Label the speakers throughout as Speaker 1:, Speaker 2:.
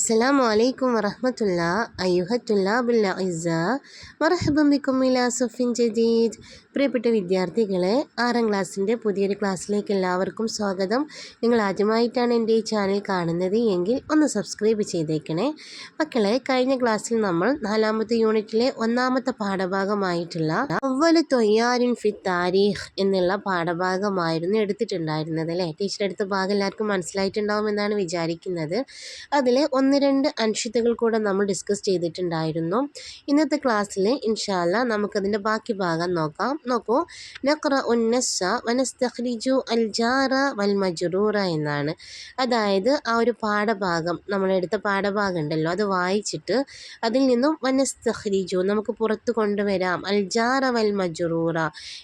Speaker 1: السلام عليكم ورحمة الله. أيها الطلاب الأعزاء مرحبا بكم إلى صف جديد. പ്രിയപ്പെട്ട വിദ്യാർത്ഥികളെ ആറാം ക്ലാസ്സിന്റെ പുതിയൊരു ക്ലാസ്സിലേക്ക് എല്ലാവർക്കും സ്വാഗതം. നിങ്ങൾ ആദ്യമായിട്ടാണ് എന്റെ ഈ ചാനൽ കാണുന്നത് എങ്കിൽ ഒന്ന് സബ്സ്ക്രൈബ് ചെയ്തേക്കണേ. മക്കളെ കഴിഞ്ഞ ക്ലാസ്സിൽ നമ്മൾ നാലാമത്തെ യൂണിറ്റിലെ ഒന്നാമത്തെ പാഠഭാഗമായിട്ടുള്ള അവൽ തൊയ്യാരിൻ ഫി താരീഖ് എന്നുള്ള പാഠഭാഗമായിരുന്നു എടുത്തിട്ടുണ്ടായിരുന്നത് അല്ലേ? ടീച്ചർ എടുത്ത ഭാഗം എല്ലാവർക്കും മനസ്സിലായിട്ടുണ്ടാവും എന്നാണ് വിചാരിക്കുന്നത്. അതിലെ ഒന്ന് രണ്ട് അൻഷിതകൾ കൂടെ നമ്മൾ ഡിസ്കസ് ചെയ്തിട്ടുണ്ടായിരുന്നു. ഇന്നത്തെ ക്ലാസ്സിൽ ഇൻഷാല്ല നമുക്കതിന്റെ ബാക്കി ഭാഗം നോക്കാം. നോക്കൂ നഖ്റ ഉന്നസ്സ വനസ്തഖ്രിജു അൽ ജാറ വൽ മജ്റൂറ എന്നാണ്. അതായത് ആ ഒരു പാഠഭാഗം നമ്മളെടുത്ത പാഠഭാഗം ഉണ്ടല്ലോ അത് വായിച്ചിട്ട് അതിൽ നിന്നും വനസ്തഖ്രിജു നമുക്ക് പുറത്ത് കൊണ്ടുവരാം. അൽ ജാറ വൽ മജ്റൂറ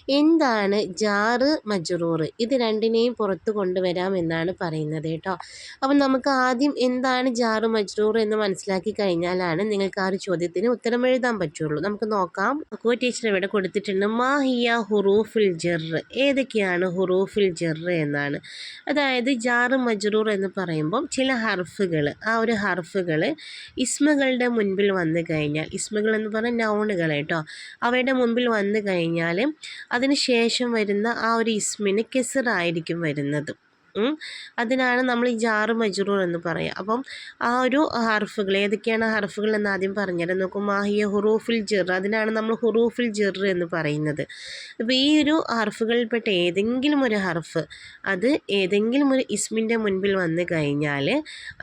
Speaker 1: എന്താണ് ജാറ് മജ്റൂർ ഇത് രണ്ടിനെയും പുറത്ത് കൊണ്ടുവരാം എന്നാണ് പറയുന്നത് കേട്ടോ. അപ്പം നമുക്ക് ആദ്യം എന്താണ് ജാറ് മജ്റൂർ എന്ന് മനസ്സിലാക്കി കഴിഞ്ഞാലാണ് നിങ്ങൾക്ക് ആ ഒരു ചോദ്യത്തിന് ഉത്തരം എഴുതാൻ പറ്റുള്ളൂ. നമുക്ക് നോക്കാം. കോ ടീച്ചർ ഇവിടെ കൊടുത്തിട്ടുണ്ട് മാ ഹിയ ഹുറൂഫുൽ ജെറ് ഏതൊക്കെയാണ് ഹുറൂഫുൽ ജെറ് എന്നാണ്. അതായത് ജാറ് മജ്റൂർ എന്ന് പറയുമ്പം ചില ഹർഫുകൾ ആ ഒരു ഹർഫുകൾ ഇസ്മുകളുടെ മുൻപിൽ വന്നു കഴിഞ്ഞാൽ ഇസ്മുകൾ എന്ന് പറഞ്ഞാൽ നൗണുകൾ കേട്ടോ. അവയുടെ മുൻപിൽ വന്നു കഴിഞ്ഞാൽ അതിന് ശേഷം വരുന്ന ആ ഒരു ഇസ്മിന് കെസറായിരിക്കും വരുന്നത്. അതിനാണ് നമ്മൾ ഈ ജാറ് മജ്റൂർ എന്ന് പറയുക അപ്പം ആ ഒരു ഹർഫുകൾ ഏതൊക്കെയാണ് ഹർഫുകൾ എന്ന് ആദ്യം പറഞ്ഞുതരാം. നോക്കും മാഹിയ ഹുറൂഫിൽ ജിർ അതിനാണ് നമ്മൾ ഹുറൂഫിൽ ജിർ എന്ന് പറയുന്നത്. അപ്പോൾ ഈ ഒരു ഹർഫുകളിൽപ്പെട്ട ഏതെങ്കിലും ഒരു ഹർഫ് അത് ഏതെങ്കിലും ഒരു ഇസ്മിന്റെ മുൻപിൽ വന്നു കഴിഞ്ഞാൽ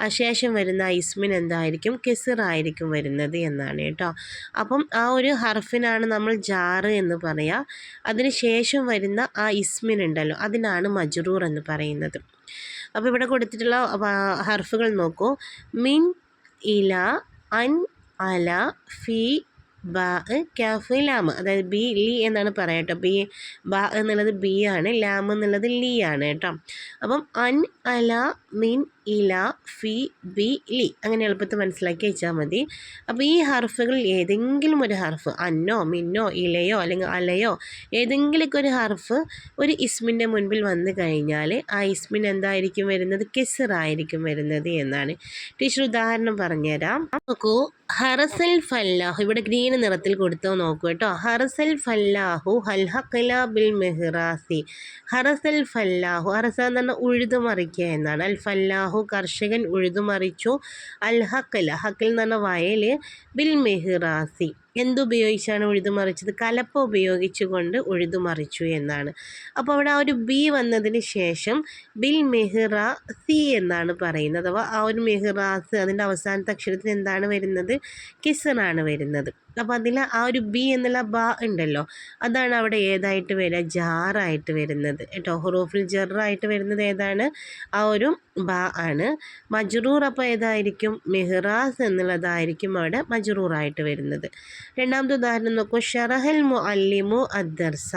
Speaker 1: ആ ശേഷം വരുന്ന ആ ഇസ്മിൻ എന്തായിരിക്കും? കെസിറായിരിക്കും വരുന്നത് എന്നാണ് കേട്ടോ. അപ്പം ആ ഒരു ഹർഫിനാണ് നമ്മൾ ജാറ് എന്ന് പറയുക അതിന് ശേഷം വരുന്ന ആ ഇസ്മിൻ ഉണ്ടല്ലോ അതിനാണ് മജ്റൂർ എന്ന് പറയുന്നത്. അപ്പോൾ ഇവിടെ കൊടുത്തിട്ടുള്ള ഹർഫുകൾ നോക്കൂ. മിൻ ഇല അൻ അല ഫി ബ കാഫ് ലാം. അതായത് ബി ലി എന്നാണ് പറയാം കേട്ടോ ബി ബ എന്നുള്ളത് ബി ആണ് ലാം എന്നുള്ളത് ലി ആണ് കേട്ടോ. അപ്പം അൻ അല മിൻ ഇല ഫി ബി ലി. അങ്ങനെ എളുപ്പത്തിൽ മനസ്സിലാക്കി വെച്ചാൽ മതി. അപ്പോൾ ഈ ഹർഫുകളിൽ ഏതെങ്കിലും ഒരു ഹർഫ് അന്നോ മിന്നോ ഇലയോ അല്ലെങ്കിൽ അലയോ ഏതെങ്കിലുമൊക്കെ ഒരു ഹർഫ് ഒരു ഇസ്മിന്റെ മുൻപിൽ വന്നു കഴിഞ്ഞാൽ ആ ഇസ്മിൻ എന്തായിരിക്കും വരുന്നത്? കെസറായിരിക്കും വരുന്നത് എന്നാണ്. ടീച്ചർ ഉദാഹരണം പറഞ്ഞുതരാം. നോക്കൂ ഹറസൽ ഫല്ലാഹു. ഇവിടെ ഗ്രീൻ നിറത്തിൽ കൊടുത്തോ നോക്കൂ കേട്ടോ. ഹറസൽ ഫല്ലാഹു ഹൽഹഖല ബിൽ മെഹ്റാസി. ഹറസൽ ഫല്ലാഹു. ഹറസ എന്ന് പറഞ്ഞാൽ ഉഴുതുമറിക്കുക എന്നാണ്. അൽ ഫല്ലാഹു കർഷകൻ ഉഴുതുമറിച്ചു. അൽ ഹക്കൽ ഹക്കൽ എന്ന് പറഞ്ഞ വയൽ ബിൽ മെഹിറാസി. എന്തുപയോഗിച്ചാണ് ഉഴുതുമറിച്ചത് കലപ്പ ഉപയോഗിച്ചുകൊണ്ട് ഉഴുതുമറിച്ചു എന്നാണ്. അപ്പോൾ അവിടെ ആ ഒരു ബി വന്നതിന് ശേഷം ബിൽ മെഹ്റ സി എന്നാണ് പറയുന്നത്. അഥവാ ആ ഒരു മെഹ്റാസ് അതിന്റെ അവസാനത്തെ അക്ഷരത്തിന് എന്താണ് വരുന്നത്? കിസറാണ് വരുന്നത്. അപ്പോൾ അതിൽ ആ ഒരു ബി എന്നുള്ള ബ ഉണ്ടല്ലോ അതാണ് അവിടെ ഏതായിട്ട് വരിക? ജാറായിട്ട് വരുന്നത് കേട്ടോ. ഹുറൂഫിൽ ജറായിട്ട് വരുന്നത് ഏതാണ്? ആ ഒരു ബ ആണ്. മജ്റൂർ അപ്പോൾ ഏതായിരിക്കും? മെഹ്റാസ് എന്നുള്ളതായിരിക്കും അവിടെ മജ്റൂറായിട്ട് വരുന്നത്. രണ്ടാമത്തെ ഉദാഹരണം നോക്കൂ. ഷറഹൽ മുഅല്ലിമു അദ്ദർസ.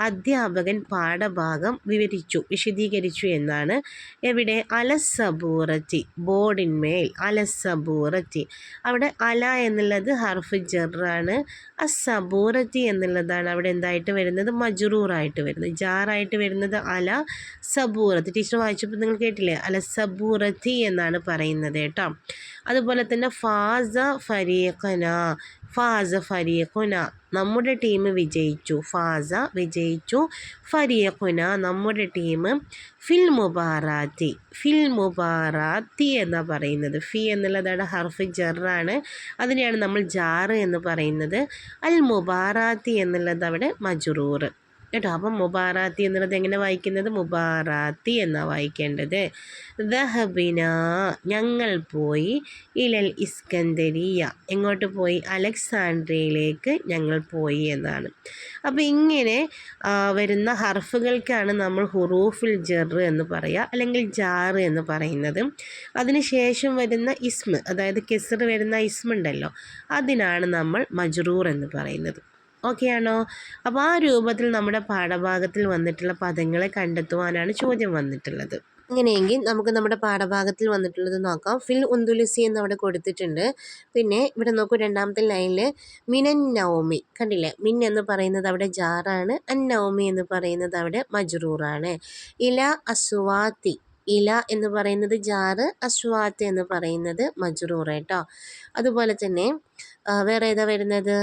Speaker 1: അധ്യാപകൻ പാഠഭാഗം വിവരിച്ചു വിശദീകരിച്ചു എന്നാണ്. എവിടെ? അലസബൂറത്തി ബോർഡിന്മേൽ. അലസബൂറത്തി. അവിടെ അല എന്നുള്ളത് ഹർഫ് ജറാണ്. അസബൂറത്തി എന്നുള്ളതാണ് അവിടെ എന്തായിട്ട് വരുന്നത്? മജറൂറായിട്ട് വരുന്നത്. ജാറായിട്ട് വരുന്നത് അല സബൂറത്തി. ടീച്ചർ വായിച്ചപ്പോൾ നിങ്ങൾ കേട്ടില്ലേ? അല സബൂറത്തി എന്നാണ് പറയുന്നത് കേട്ടോ. അതുപോലെ തന്നെ ഫാസ ഫരീഖന. ഫാസ ഫരീഖുന നമ്മുടെ ടീം വിജയിച്ചു. ഫാസ വിജയിച്ചു. ഫരീഖുന നമ്മുടെ ടീം ഫിൽ മുബാറാത്തി ഫിൽ മുബാറാത്തി എന്നാ പറയുന്നത്. ഫി എന്നുള്ളതാണ് ഹർഫ് ജറാണ്. അതിനെയാണ് നമ്മൾ ജാറ് എന്ന് പറയുന്നത്. അൽ മുബാറാത്തി എന്നുള്ളത് അവിടെ മജുറൂർ കേട്ടോ. അപ്പം മുബാറാത്തി എന്നുള്ളത് എങ്ങനെ വായിക്കുന്നത്? മുബാറാത്തി എന്നാണ് വായിക്കേണ്ടത്? ദഹബിന ഞങ്ങൾ പോയി ഇലൽ ഇസ്കന്ദരിയ. എങ്ങോട്ട് പോയി? അലക്സാണ്ട്രിയയിലേക്ക് ഞങ്ങൾ പോയി എന്നാണ്. അപ്പോൾ ഇങ്ങനെ വരുന്ന ഹർഫുകൾക്കാണ് നമ്മൾ ഹുറൂഫുൽ ജർ എന്ന് പറയുക അല്ലെങ്കിൽ ജാർ എന്ന് പറയുന്നത്. അതിനുശേഷം വരുന്ന ഇസ്മ് അതായത് കെസർ വരുന്ന ഇസ്മുണ്ടല്ലോ അതിനാണ് നമ്മൾ മജ്റൂർ എന്ന് പറയുന്നത്. ഓക്കെ ആണോ അപ്പോൾ ആ രൂപത്തിൽ നമ്മുടെ പാഠഭാഗത്തിൽ വന്നിട്ടുള്ള പദങ്ങളെ കണ്ടെത്തുവാനാണ് ചോദ്യം വന്നിട്ടുള്ളത്. അങ്ങനെയെങ്കിൽ നമുക്ക് നമ്മുടെ പാഠഭാഗത്തിൽ വന്നിട്ടുള്ളത് നോക്കാം. ഫിൽ ഉന്തുലിസി എന്ന് അവിടെ കൊടുത്തിട്ടുണ്ട്. പിന്നെ ഇവിടെ നോക്കൂ രണ്ടാമത്തെ ലൈനിൽ മിനൻ നവമി കണ്ടില്ലേ? മിൻ എന്ന് പറയുന്നത് അവിടെ ജാറാണ്. അൻ നവമി എന്ന് പറയുന്നത് അവിടെ മജ്റൂറാണ്. ഇല അസുവാത്തി. ഇല എന്ന് പറയുന്നത് ജാറ് അസ്വാത്ത് എന്ന് പറയുന്നത് മജ്റൂർ കേട്ടോ. അതുപോലെ തന്നെ വേറെ ഏതാ വരുന്നത്?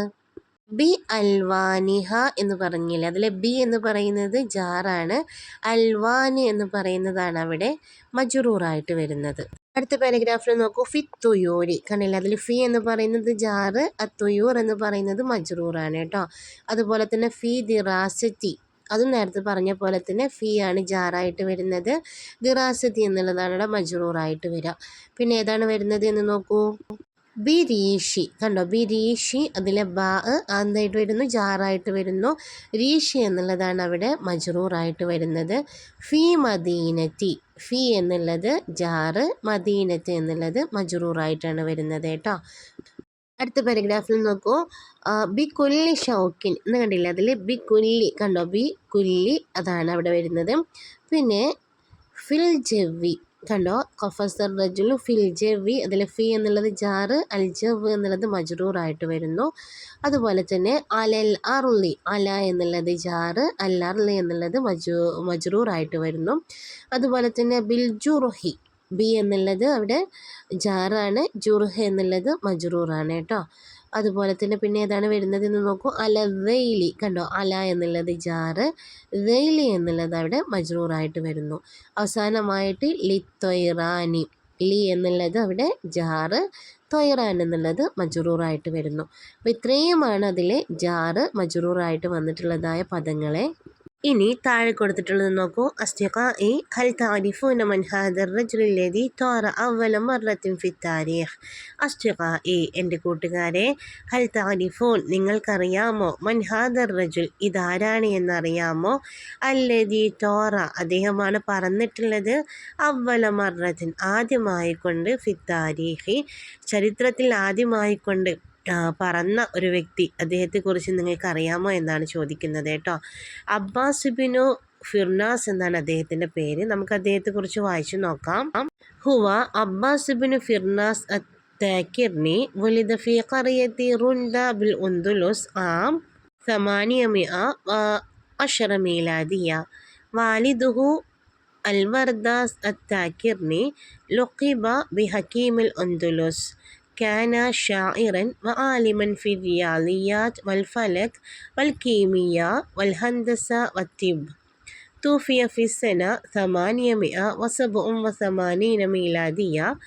Speaker 1: ബി അൽവാനിഹ എന്ന് പറഞ്ഞില്ലേ? അതിലെ ബി എന്ന് പറയുന്നത് ജാറാണ്. അൽവാനി എന്ന് പറയുന്നതാണ് അവിടെ മജുറൂറായിട്ട് വരുന്നത്. അടുത്ത പാരഗ്രാഫിൽ നോക്കൂ. ഫി തുയൂരി. കണ്ടില്ല? അതിൽ ഫി എന്ന് പറയുന്നത് ജാറ് അത്തുയൂർ എന്ന് പറയുന്നത് മജുറൂറാണ് കേട്ടോ. അതുപോലെ തന്നെ ഫി ദിറാസറ്റി അതും നേരത്തെ പറഞ്ഞ പോലെ തന്നെ ഫീ ആണ് ജാറായിട്ട് വരുന്നത്. ദിറാസത്തി എന്നുള്ളതാണ് ഇവിടെ മജുറൂറായിട്ട് വരിക പിന്നെ ഏതാണ് വരുന്നത് എന്ന് നോക്കൂ? ബിരീഷി. കണ്ടോ? ബിരീഷി അതിലെ ബാ എന്തായിട്ട് വരുന്നു ജാറായിട്ട് വരുന്നു. രീഷി എന്നുള്ളതാണ് അവിടെ മജ്റൂറായിട്ട് വരുന്നത്. ഫി മദീനത്തി. ഫി എന്നുള്ളത് ജാറ് മദീനത്തി എന്നുള്ളത് മജ്റൂറായിട്ടാണ് വരുന്നത് കേട്ടോ. അടുത്ത പാരഗ്രാഫിൽ നോക്കൂ. ബി കുല്ലി ഷൗക്കിൻ. എന്ന് കണ്ടില്ല? അതിൽ ബി കുല്ലി കണ്ടോ? ബി കുല്ലി അതാണ് അവിടെ വരുന്നത്. പിന്നെ ഫിൽ ജവി കണ്ടോ? കൊഫസർ റജുലു ഫിൽ ജവി അതിൽ ഫി എന്നുള്ളത് ജാറ് അൽ ജവ് എന്നുള്ളത് മജ്റൂറായിട്ട് വരുന്നു. അതുപോലെ തന്നെ അലൽ അർലി അല എന്നുള്ളത് ജാറ് അൽ അർലി എന്നുള്ളത് മജു മജ്റൂറായിട്ട് വരുന്നു. അതുപോലെ തന്നെ ബിൽ ജുറുഹി ബി എന്നുള്ളത് അവിടെ ജാറാണ് ജുർഹ എന്നുള്ളത് മജ്റൂറാണ് കേട്ടോ. അതുപോലെ തന്നെ പിന്നെ ഏതാണ് വരുന്നത് എന്ന് നോക്കൂ. അല വെയിലി. കണ്ടോ? അല എന്നുള്ളത് ജാറ് വെയിലി എന്നുള്ളത് അവിടെ മജ്റൂറായിട്ട് വരുന്നു. അവസാനമായിട്ട് ലി തൊയ്റാനി. ലി എന്നുള്ളത് അവിടെ ജാറ് തൊയ്റാൻ എന്നുള്ളത് മജ്റൂറായിട്ട് വരുന്നു. അപ്പോൾ ഇത്രയുമാണ് അതിലെ ജാറ് മജ്റൂറായിട്ട് വന്നിട്ടുള്ളതായ പദങ്ങളെ ഇനി താഴെ കൊടുത്തിട്ടുള്ളത് നോക്കൂ. അസ്തിഖാഇ ഹൽ താരിഫൂന മൻ ഹാദർ റജുലില്ലതി തോറ അവല മറത്തിൻ ഫി താരീഖ്. ഈ എന്റെ കൂട്ടുകാരെ ഹൽ താരിഫൂൻ നിങ്ങൾക്കറിയാമോ? മൻ ഹാദർ റജുൽ ഇതാരാണ് എന്നറിയാമോ? അല്ലതി തോറ അദ്ദേഹമാണ് പറഞ്ഞിട്ടുള്ളത് അവല മറത്തിൻ ആദ്യമായിക്കൊണ്ട് ഫി താരീഖി. ചരിത്രത്തിൽ ആദ്യമായിക്കൊണ്ട് പറന്ന ഒരു വ്യക്തി അദ്ദേഹത്തെക്കുറിച്ച് നിങ്ങൾക്ക് അറിയാമോ എന്നാണ് ചോദിക്കുന്നത് കേട്ടോ അബ്ബാസ് ബിനു ഫിർനാസ് എന്നാണ് അദ്ദേഹത്തിൻ്റെ പേര് നമുക്ക് അദ്ദേഹത്തെക്കുറിച്ച് വായിച്ചു നോക്കാം ഹുവ അബ്ബാസ് ബിനു ഫിർനാസ് التاكرني ولد في قرية رندا بالأندلس عام ثمانمائة وعشر ميلادية والده الورداس التاكرني لقب بحكيم الأندلس كان شاعرا وعالما في الرياضيات والفلك والكيمياء والهندسة والطب. توفي في السنة 887 ميلادية.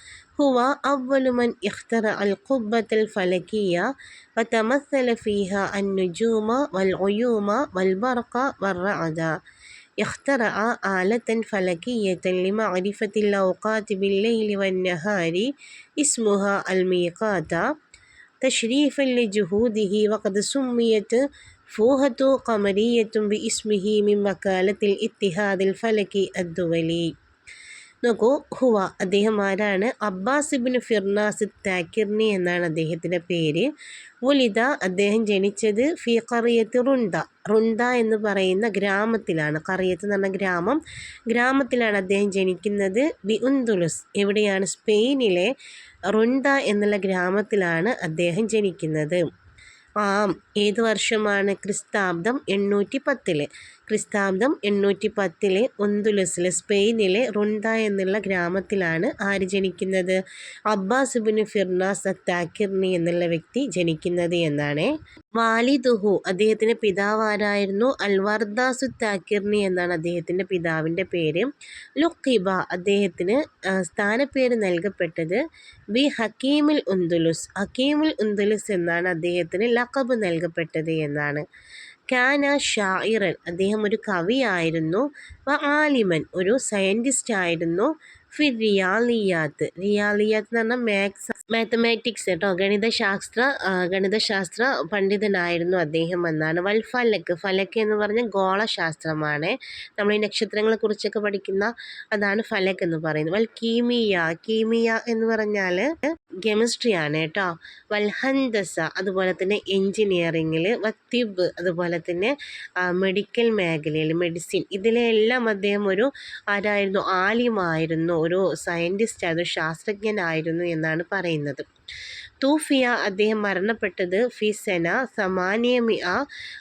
Speaker 1: هو أول من اخترع القبة الفلكية وتمثل فيها النجوم والعيوم والبرق والرعد. اخترع آلة فلكية لمعرفة الأوقات بالليل والنهار اسمها الميقات. تشريفا لجهوده وقد سميت فوهة قمرية باسمه من وكالة الاتحاد الفلكي الدولي. നോക്കൂ ഹുവ അദ്ദേഹം ആരാണ്? അബ്ബാസ് ഇബിൻ ഫിർനാസ് എന്നാണ് അദ്ദേഹത്തിന്റെ പേര്. ഉലിത അദ്ദേഹം ജനിച്ചത് ഫി കറിയത്ത് റുണ്ട റുണ്ട എന്ന് പറയുന്ന ഗ്രാമത്തിലാണ്. കറിയത്ത് എന്ന് പറഞ്ഞ ഗ്രാമം. ഗ്രാമത്തിലാണ് അദ്ദേഹം ജനിക്കുന്നത്. ബി ഉന്തുലുസ് എവിടെയാണ്? സ്പെയിനിലെ റുണ്ട എന്നുള്ള ഗ്രാമത്തിലാണ് അദ്ദേഹം ജനിക്കുന്നത്. ആം ഏത് വർഷമാണ് ക്രിസ്താബ്ദം? എണ്ണൂറ്റി പത്തിൽ. ക്രിസ്താബ്ദം എണ്ണൂറ്റി പത്തിലെ ഒന്തുലസിലെ സ്പെയിനിലെ റുണ്ട എന്നുള്ള ഗ്രാമത്തിലാണ് ആര് ജനിക്കുന്നത്? അബ്ബാസ് ബിൻ ഫിർനാസ് അത്താക്കിർണി എന്നുള്ള വ്യക്തി ജനിക്കുന്നത് എന്നാണ്. വാലിദുഹു അദ്ദേഹത്തിന്റെ പിതാവ് ആരായിരുന്നു? അൽവർദാസു താക്കിർണി എന്നാണ് അദ്ദേഹത്തിന്റെ പിതാവിന്റെ പേര്. ലുക്കിബ അദ്ദേഹത്തിന് സ്ഥാനപ്പേര് നൽകപ്പെട്ടത് ബി ഹക്കീമുൽ ഉന്തുലുസ് ഹക്കീമുൽ ഉന്തുലുസ് എന്നാണ് അദ്ദേഹത്തിന് ലഖബ് നൽകപ്പെട്ടത് എന്നാണ്. കാന ഷായിറൻ അദ്ദേഹം ഒരു കവിയായിരുന്നു. വ ആലിമൻ ഒരു സയന്റിസ്റ്റ് ആയിരുന്നു ഫി റിയാലിയാത്ത്. റിയാലിയാത്ത് എന്ന് പറഞ്ഞാൽ മാത്സ് മാത്തമാറ്റിക്സ് കേട്ടോ. ഗണിതശാസ്ത്ര ഗണിതശാസ്ത്ര പണ്ഡിതനായിരുന്നു അദ്ദേഹം എന്നാണ്. വൽ ഫലക്ക് എന്ന് പറഞ്ഞ ഗോളശാസ്ത്രമാണ്. നമ്മൾ ഈ നക്ഷത്രങ്ങളെ കുറിച്ചൊക്കെ പഠിക്കുന്ന അതാണ് ഫലക്ക് എന്ന് പറയുന്നത്. വൽ കീമിയ കീമിയ എന്ന് പറഞ്ഞാൽ കെമിസ്ട്രി ആണ് കേട്ടോ. വൽഹന്തസ അതുപോലെ തന്നെ എൻജിനീയറിങ്ങിൽ വത്തിബ് അതുപോലെ തന്നെ മെഡിക്കൽ മേഖലയിൽ മെഡിസിൻ ഇതിലെല്ലാം അദ്ദേഹം ഒരു ആരായിരുന്നു? ആലിമായിരുന്നു ഒരു സയന്റിസ്റ്റ് ആയിരുന്നു ശാസ്ത്രജ്ഞനായിരുന്നു എന്നാണ് പറയുന്നത്. പറയുന്നത് തൂഫിയ അദ്ദേഹം മരണപ്പെട്ടത് ഫിസന സമാനിയമിയ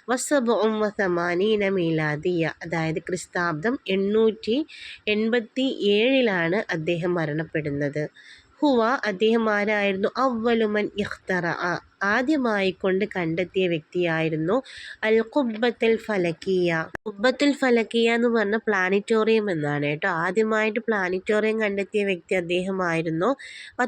Speaker 1: വസബും വസമാനീന മീലാദിയ. അതായത് ക്രിസ്താബ്ദം എണ്ണൂറ്റി എൺപത്തി ഏഴിലാണ് അദ്ദേഹം മരണപ്പെടുന്നത്. ഹുവ അദ്ദേഹം ആരായിരുന്നു? അവലുമൻ ഇഖ്തറ ആദ്യമായി കൊണ്ട് കണ്ടെത്തിയ വ്യക്തിയായിരുന്നു അൽ കുബത്തിൽ ഫലക്കിയ. കുബത്തിൽ ഫലക്കിയ എന്ന് പറഞ്ഞ പ്ലാനറ്റോറിയം എന്നാണ് കേട്ടോ. ആദ്യമായിട്ട് പ്ലാനറ്റോറിയം കണ്ടെത്തിയ വ്യക്തി അദ്ദേഹമായിരുന്നു.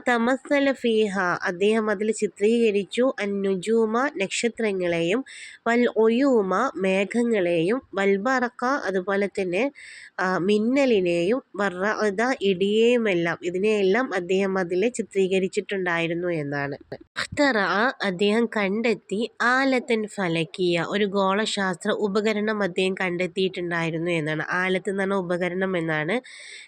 Speaker 1: തമസ്സല ഫീഹ. അദ്ദേഹം അതിൽ ചിത്രീകരിച്ചു. അന്നുജൂമ നക്ഷത്രങ്ങളെയും വൽ ഒയൂമ മേഘങ്ങളെയും വൽബറക്ക അതുപോലെ തന്നെ മിന്നലിനെയും വർറ ഇടിയേയുമെല്ലാം ഇതിനെയെല്ലാം അദ്ദേഹം അതിൽ ചിത്രീകരിച്ചിട്ടുണ്ടായിരുന്നു എന്നാണ്. അദ്ദേഹം കണ്ടെത്തി ആലത്തൻ ഫലക്കിയ ഒരു ഗോളശാസ്ത്ര ഉപകരണം അദ്ദേഹം കണ്ടെത്തിയിട്ടുണ്ടായിരുന്നു എന്നാണ്. ആലത്ത് എന്ന് ഉപകരണം എന്നാണ്.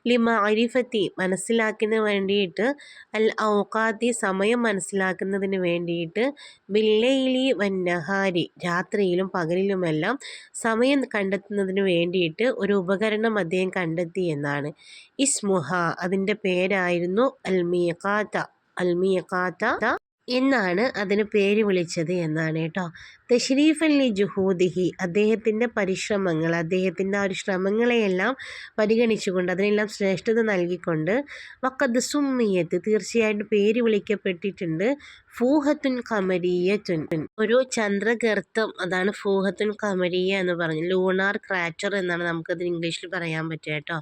Speaker 1: ലിമ അരിഫത്തി മനസ്സിലാക്കുന്നതിന് വേണ്ടിയിട്ട് അൽ ഔക്കാത്തി സമയം മനസ്സിലാക്കുന്നതിന് വേണ്ടിയിട്ട് ബില്ലയിലി വന്നഹാരി രാത്രിയിലും പകലിലുമെല്ലാം സമയം കണ്ടെത്തുന്നതിന് വേണ്ടിയിട്ട് ഒരു ഉപകരണം അദ്ദേഹം കണ്ടെത്തി എന്നാണ്. ഇസ്മുഹ അതിന്റെ പേരായിരുന്നു അൽമീഖാത്ത അൽമീഖാത്ത എന്നാണ് അതിന് പേര് വിളിച്ചത് എന്നാണ് കേട്ടോ. തഷ്രീഫല്ലി ജുഹൂദിഹി അദ്ദേഹത്തിന്റെ പരിശ്രമങ്ങൾ അദ്ദേഹത്തിന്റെ ആ ഒരു ശ്രമങ്ങളെയെല്ലാം പരിഗണിച്ചുകൊണ്ട് അതിനെല്ലാം ശ്രേഷ്ഠത നൽകിക്കൊണ്ട് വക്കത് സുമ്മിയത്ത് തീർച്ചയായിട്ടും പേര് വിളിക്കപ്പെട്ടിട്ടുണ്ട്. ഫൂഹത്തുൻ കമരീയത്തുൻ ഒരു ചന്ദ്രഗർത്തം അതാണ് ഫൂഹത്തുൻ കമരീയ എന്ന് പറഞ്ഞു ലൂണാർ ക്രാറ്റർ എന്നാണ് നമുക്കത് ഇംഗ്ലീഷിൽ പറയാൻ പറ്റുക കേട്ടോ.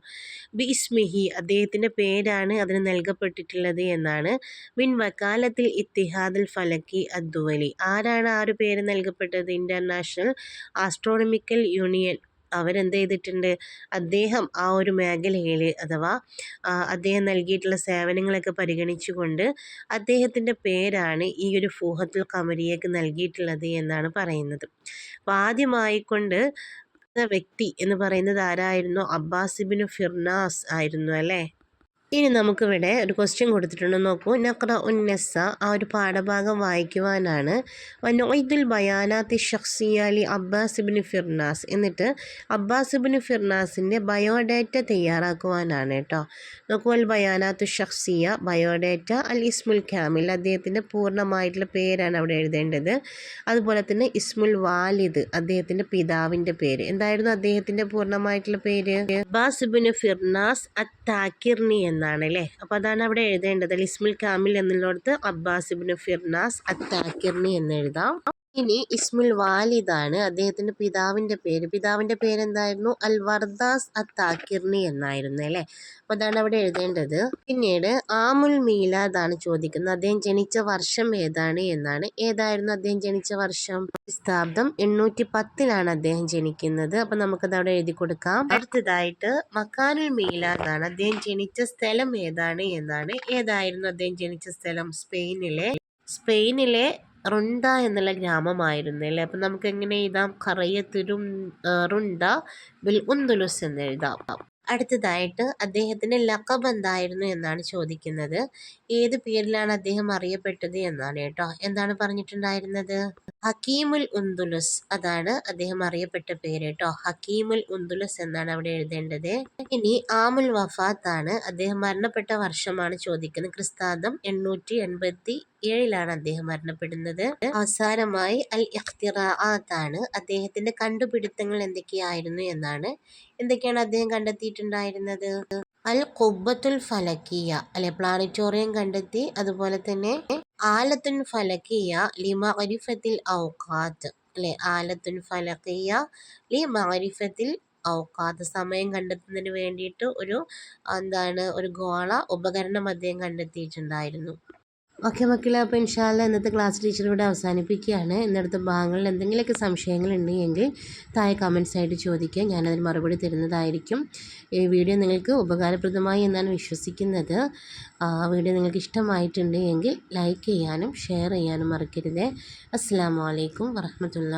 Speaker 1: ബിസ്മിഹി അദ്ദേഹത്തിന്റെ പേരാണ് അതിന് നൽകപ്പെട്ടിട്ടുള്ളത് എന്നാണ്. മിൻ വക്കാലത്തിൽ ഇത്തിഹാദുൽ ഫലക്കി അദ്വലി ആരാണ് ആ ഒരു പേര് നൽകപ്പെട്ടത് ഇന്റർനാഷണൽ ആസ്ട്രോണമിക്കൽ യൂണിയൻ അവരെന്ത് ചെയ്തിട്ടുണ്ട്? അദ്ദേഹം ആ ഒരു മേഖലയിൽ അഥവാ അദ്ദേഹം നൽകിയിട്ടുള്ള സേവനങ്ങളൊക്കെ പരിഗണിച്ചുകൊണ്ട് അദ്ദേഹത്തിന്റെ പേരാണ് ഈ ഒരു ഫൂഹത്തുൽ കമരിയേക്ക് നൽകിയിട്ടുള്ളത് എന്നാണ് പറയുന്നത്. അപ്പോൾ ആദ്യമായിക്കൊണ്ട് വ്യക്തി എന്ന് പറയുന്നത് ആരായിരുന്നു? അബ്ബാസിബിന് ഫിർനാസ് ആയിരുന്നു അല്ലേ? ഇനി നമുക്കിവിടെ ഒരു ക്വസ്റ്റ്യൻ കൊടുത്തിട്ടുണ്ട്. നോക്കൂ. നക്ര ഉന്നസ ആ ഒരു പാഠഭാഗം വായിക്കുവാനാണ്. വനോയ്ദുൽ ബയാനാത്തി ഷഖ്സിയാലി അബ്ബാസിബിന് ഫിർനാസ്. എന്നിട്ട് അബ്ബാസ് അബ്ബാസിബിന് ഫിർനാസിന്റെ ബയോഡേറ്റ തയ്യാറാക്കുവാനാണ് കേട്ടോ. നോക്കൂ. അൽ ബയാനാത്തു ഷഖ്സിയ ബയോഡേറ്റ അൽ ഇസ്മുൽ ഖാമിൽ അദ്ദേഹത്തിന്റെ പൂർണമായിട്ടുള്ള പേരാണ് അവിടെ എഴുതേണ്ടത്. അതുപോലെ തന്നെ ഇസ്മുൽ വാലിദ് അദ്ദേഹത്തിന്റെ പിതാവിന്റെ പേര്. എന്തായിരുന്നു അദ്ദേഹത്തിന്റെ പൂർണമായിട്ടുള്ള പേര്? അബ്ബാസ് അബ്ബാസിബിന് ഫിർനാസ് അത്താക്കിർണി എന്ന് എന്നാണ് അല്ലേ അപ്പോൾ അതാണ് അവിടെ എഴുതേണ്ടത്. ലിസ്മിൽ കാമിൽ എന്നുള്ളിടത്ത് അബ്ബാസ് ഇബ്നു ഫിർനാസ് അത്താക്കിർണി എന്ന് എഴുതാം ഇനി ഇസ്മുൽ വാലിദാണ് അദ്ദേഹത്തിന്റെ പിതാവിന്റെ പേര്. പിതാവിന്റെ പേരെന്തായിരുന്നു? അൽ വർദാസ് അത്താക്കിർണി എന്നായിരുന്നു അല്ലേ? അപ്പോൾ അതാണ് അവിടെ എഴുതേണ്ടത്. പിന്നീട് ആമുൽ മീലാദാണ് ചോദിക്കുന്നത്. അദ്ദേഹം ജനിച്ച വർഷം ഏതാണ് എന്നാണ്. ഏതായിരുന്നു അദ്ദേഹം ജനിച്ച വർഷം? ക്രിസ്താബ്ദം എണ്ണൂറ്റി പത്തിലാണ് അദ്ദേഹം ജനിക്കുന്നത്. അപ്പം നമുക്കത് അവിടെ എഴുതി കൊടുക്കാം. അടുത്തതായിട്ട് മക്കാനുൽ മീലാദാണ് അദ്ദേഹം ജനിച്ച സ്ഥലം ഏതാണ് എന്നാണ്. ഏതായിരുന്നു അദ്ദേഹം ജനിച്ച സ്ഥലം? സ്പെയിനിലെ സ്പെയിനിലെ റുണ്ട എന്നുള്ള ഗ്രാമമായിരുന്നു അല്ലേ? അപ്പം നമുക്ക് എങ്ങനെ എഴുതാം? കറയത്തിരും റുണ്ട ബിൽ ഉന്തുലുസ് എന്ന് എഴുതാം. അടുത്തതായിട്ട് അദ്ദേഹത്തിന്റെ ലക്കബ് എന്തായിരുന്നു എന്നാണ് ചോദിക്കുന്നത്. ഏത് പേരിലാണ് അദ്ദേഹം അറിയപ്പെട്ടത് എന്നാണ് കേട്ടോ. എന്താണ് പറഞ്ഞിട്ടുണ്ടായിരുന്നത്? ഹക്കീമുൽ ഉന്തുലുസ് അതാണ് അദ്ദേഹം അറിയപ്പെട്ട പേര് കേട്ടോ. ഹക്കീമുൽ ഉന്തുലുസ് എന്നാണ് അവിടെ എഴുതേണ്ടത്. ഇനി ആമുൽ വഫാത്ത് ആണ് അദ്ദേഹം മരണപ്പെട്ട വർഷമാണ് ചോദിക്കുന്നത്. ക്രിസ്താദം എണ്ണൂറ്റി എൺപത്തി ഏഴിലാണ് അദ്ദേഹം മരണപ്പെടുന്നത്. അവസാനമായി അൽ ഇഖ്തിറാത്താണ് അദ്ദേഹത്തിന്റെ കണ്ടുപിടുത്തങ്ങൾ എന്തൊക്കെയായിരുന്നു എന്നാണ് എന്തൊക്കെയാണ് അദ്ദേഹം കണ്ടെത്തിയിട്ടുണ്ടായിരുന്നത്? അൽ കുബത്തുൽ ഫലക്കിയ അല്ലെ പ്ലാനറ്റോറിയം കണ്ടെത്തി. അതുപോലെ തന്നെ ആലത്തുൻ ഫലക്കിയ ലി മഅരിഫത്തിൽ ഔഖാത്ത് അല്ലെ ആലത്തുൻ ഫലക്കിയ ലി മഅരിഫത്തിൽ ഔക്കാത്ത് സമയം കണ്ടെത്തുന്നതിന് വേണ്ടിയിട്ട് ഒരു എന്താണ് ഒരു ഗോള ഉപകരണം അദ്ദേഹം കണ്ടെത്തിയിട്ടുണ്ടായിരുന്നു. ഓക്കെ മക്കളെ അപ്പോൾ ഇൻഷാല്ല ഇന്നത്തെ ക്ലാസ് ടീച്ചർ ഇവിടെ അവസാനിപ്പിക്കുകയാണ്. ഇന്നടുത്ത ഭാഗങ്ങളിൽ എന്തെങ്കിലുമൊക്കെ സംശയങ്ങൾ ഉണ്ടെങ്കിൽ താഴെ കമൻസ് ആയിട്ട് ചോദിക്കുക ഞാനതിന് മറുപടി തരുന്നതായിരിക്കും. ഈ വീഡിയോ നിങ്ങൾക്ക് ഉപകാരപ്രദമായി എന്നാണ് വിശ്വസിക്കുന്നത്. വീഡിയോ നിങ്ങൾക്ക് ഇഷ്ടമായിട്ടുണ്ട് എങ്കിൽ ലൈക്ക് ചെയ്യാനും ഷെയർ ചെയ്യാനും മറക്കരുത്. അസ്സാം വലൈക്കും വറഹമത്തുള്ള.